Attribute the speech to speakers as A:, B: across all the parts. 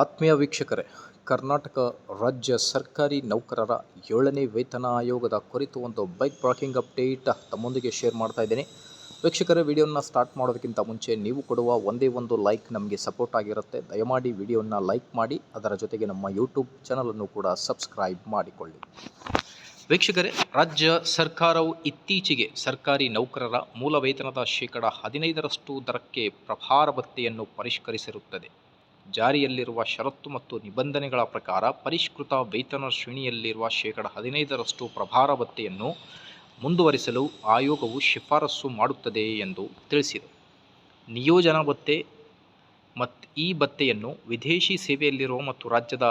A: ಆತ್ಮೀಯ ವೀಕ್ಷಕರೇ, ಕರ್ನಾಟಕ ರಾಜ್ಯ ಸರ್ಕಾರಿ ನೌಕರರ ಏಳನೇ ವೇತನ ಆಯೋಗದ ಕುರಿತು ಒಂದು ಬೈಕ್ ಬ್ರಾಕಿಂಗ್ ಅಪ್ಡೇಟ್ ತಮ್ಮೊಂದಿಗೆ ಶೇರ್ ಮಾಡ್ತಾ ಇದ್ದೀನಿ. ವೀಕ್ಷಕರೇ, ವಿಡಿಯೋನ ಸ್ಟಾರ್ಟ್ ಮಾಡೋದಕ್ಕಿಂತ ಮುಂಚೆ ನೀವು ಕೊಡುವ ಒಂದೇ ಒಂದು ಲೈಕ್ ನಮಗೆ ಸಪೋರ್ಟ್ ಆಗಿರುತ್ತೆ. ದಯಮಾಡಿ ವಿಡಿಯೋನ ಲೈಕ್ ಮಾಡಿ, ಅದರ ಜೊತೆಗೆ ನಮ್ಮ ಯೂಟ್ಯೂಬ್ ಚಾನಲನ್ನು ಕೂಡ ಸಬ್ಸ್ಕ್ರೈಬ್ ಮಾಡಿಕೊಳ್ಳಿ. ವೀಕ್ಷಕರೇ, ರಾಜ್ಯ ಸರ್ಕಾರವು ಇತ್ತೀಚೆಗೆ ಸರ್ಕಾರಿ ನೌಕರರ ಮೂಲ ವೇತನದ ಶೇಕಡ ಹದಿನೈದರಷ್ಟು ದರಕ್ಕೆ ಪ್ರಭಾರ ಭತ್ತೆಯನ್ನು ಪರಿಷ್ಕರಿಸಿರುತ್ತದೆ. ಜಾರಿಯಲ್ಲಿರುವ ಷರತ್ತು ಮತ್ತು ನಿಬಂಧನೆಗಳ ಪ್ರಕಾರ ಪರಿಷ್ಕೃತ ವೇತನ ಶ್ರೇಣಿಯಲ್ಲಿರುವ ಶೇಕಡ ಹದಿನೈದರಷ್ಟು ಪ್ರಭಾರ ಭತ್ಯೆಯನ್ನು ಮುಂದುವರಿಸಲು ಆಯೋಗವು ಶಿಫಾರಸು ಮಾಡುತ್ತದೆ ಎಂದು ತಿಳಿಸಿದೆ. ನಿಯೋಜನಾ ಭತ್ತೆ ಮತ್ತು ಈ ಭತ್ತೆಯನ್ನು ವಿದೇಶಿ ಸೇವೆಯಲ್ಲಿರುವ ಮತ್ತು ರಾಜ್ಯದ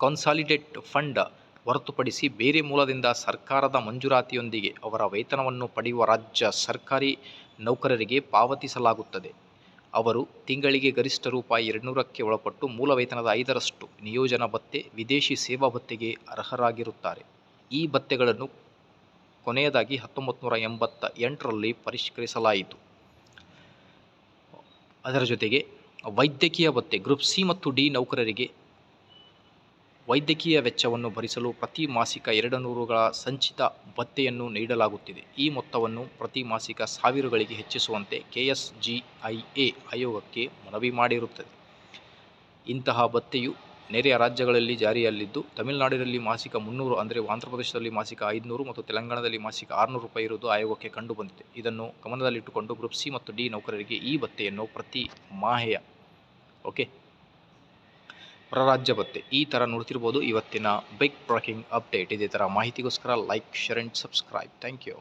A: ಕಾನ್ಸಾಲಿಡೇಟ್ ಫಂಡ್ ಹೊರತುಪಡಿಸಿ ಬೇರೆ ಮೂಲದಿಂದ ಸರ್ಕಾರದ ಮಂಜೂರಾತಿಯೊಂದಿಗೆ ಅವರ ವೇತನವನ್ನು ಪಡೆಯುವ ರಾಜ್ಯ ಸರ್ಕಾರಿ ನೌಕರರಿಗೆ ಪಾವತಿಸಲಾಗುತ್ತದೆ. ಅವರು ತಿಂಗಳಿಗೆ ಗರಿಷ್ಠ ರೂಪಾಯಿ ಎರಡುನೂರಕ್ಕೆ ಒಳಪಟ್ಟು ಮೂಲ ವೇತನದ ಐದರಷ್ಟು ನಿಯೋಜನ ಭತ್ತೆ, ವಿದೇಶಿ ಸೇವಾ ಭತ್ತೆಗೆ ಅರ್ಹರಾಗಿರುತ್ತಾರೆ. ಈ ಭತ್ತೆಗಳನ್ನು ಕೊನೆಯದಾಗಿ ಹತ್ತೊಂಬತ್ತು ನೂರ ಎಂಬತ್ತ ಎಂಟರಲ್ಲಿ ಪರಿಷ್ಕರಿಸಲಾಯಿತು. ಅದರ ಜೊತೆಗೆ ವೈದ್ಯಕೀಯ ಭತ್ತೆ, ಗ್ರೂಪ್ ಸಿ ಮತ್ತು ಡಿ ನೌಕರರಿಗೆ ವೈದ್ಯಕೀಯ ವೆಚ್ಚವನ್ನು ಭರಿಸಲು ಪ್ರತಿ ಮಾಸಿಕ ಎರಡು ನೂರುಗಳ ಸಂಚಿತ ಭತ್ಯೆಯನ್ನು ನೀಡಲಾಗುತ್ತಿದೆ. ಈ ಮೊತ್ತವನ್ನು ಪ್ರತಿ ಮಾಸಿಕ ಸಾವಿರಗಳಿಗೆ ಹೆಚ್ಚಿಸುವಂತೆ ಕೆಎಸ್ಜಿಐಎ ಆಯೋಗಕ್ಕೆ ಮನವಿ ಮಾಡಿರುತ್ತದೆ. ಇಂತಹ ಭತ್ಯೆಯು ನೆರೆಯ ರಾಜ್ಯಗಳಲ್ಲಿ ಜಾರಿಯಲ್ಲಿದ್ದು, ತಮಿಳುನಾಡಿನಲ್ಲಿ ಮಾಸಿಕ ಮುನ್ನೂರು ಅಂದರೆ ಆಂಧ್ರಪ್ರದೇಶದಲ್ಲಿ ಮಾಸಿಕ ಐದುನೂರು ಮತ್ತು ತೆಲಂಗಾಣದಲ್ಲಿ ಮಾಸಿಕ ಆರುನೂರು ರೂಪಾಯಿ ಇರುವುದು ಆಯೋಗಕ್ಕೆ ಕಂಡುಬಂದಿದೆ. ಇದನ್ನು ಗಮನದಲ್ಲಿಟ್ಟುಕೊಂಡು ಗ್ರೂಪ್ ಸಿ ಮತ್ತು ಡಿ ನೌಕರರಿಗೆ ಈ ಭತ್ಯೆಯನ್ನು ಪ್ರತಿ ಮಾಹೆಯ, ಓಕೆ? ಹೊರರಾಜ್ಯ ಭತ್ತೆ. ಈ ಥರ ನೋಡ್ತಿರ್ಬೋದು ಇವತ್ತಿನ ಬಿಗ್ ಬ್ರೇಕಿಂಗ್ ಅಪ್ಡೇಟ್ ಇದೇ ಥರ ಮಾಹಿತಿಗೋಸ್ಕರ like share and subscribe thank you